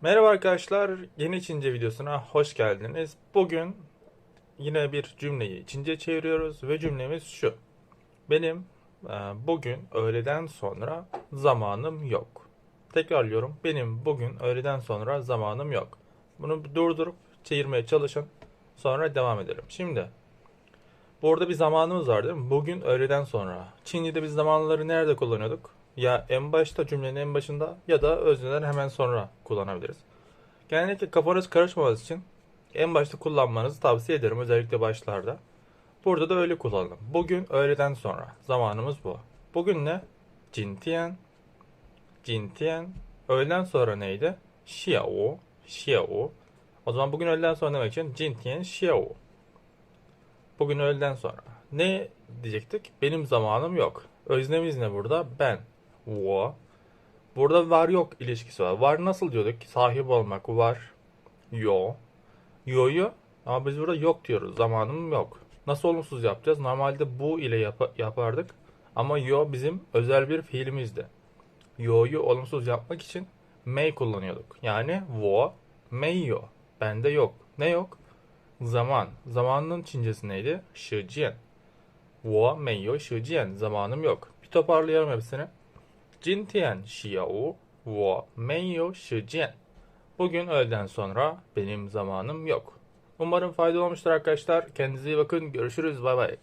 Merhaba arkadaşlar, yeni Çince videosuna hoş geldiniz. Bugün yine bir cümleyi Çince çeviriyoruz ve cümlemiz şu. Benim e, bugün öğleden sonra zamanım yok. Tekrarlıyorum, benim bugün öğleden sonra zamanım yok. Bunu durdurup çevirmeye çalışın, sonra devam edelim. Şimdi, burada bir zamanımız var değil mi? Bugün öğleden sonra. Çince'de biz zamanları nerede kullanıyorduk? Ya en başta cümlenin en başında ya da özneden hemen sonra kullanabiliriz. Genellikle kafanız karışmaması için en başta kullanmanızı tavsiye ederim özellikle başlarda. Burada da öyle kullanalım. Bugün öğleden sonra. Zamanımız bu. Bugün ne? Jintian. Jintian. Öğleden sonra neydi? Xiao. Xiao. O zaman bugün öğleden sonra demek için Jintian Xiao. Bugün öğleden sonra. Ne diyecektik? Benim zamanım yok. Öznemiz ne burada? Ben. Wo. Burada var yok ilişkisi var. Var nasıl diyorduk? Sahip olmak var. Yo. Yo'yu ama biz burada yok diyoruz. Zamanım yok. Nasıl olumsuz yapacağız? Normalde bu ile yap yapardık. Ama yo bizim özel bir fiilimizdi. Yo'yu olumsuz yapmak için may kullanıyorduk. Yani wo may yo. Bende yok. Ne yok? Zaman. Zamanın Çincesi neydi? Shijian. Wo mei yo shijian. Zamanım yok. Bir toparlayalım hepsini. 今天下午我没有时间. Bugün öğleden sonra benim zamanım yok. Umarım faydalı olmuştur arkadaşlar. Kendinize iyi bakın. Görüşürüz. Bay bay.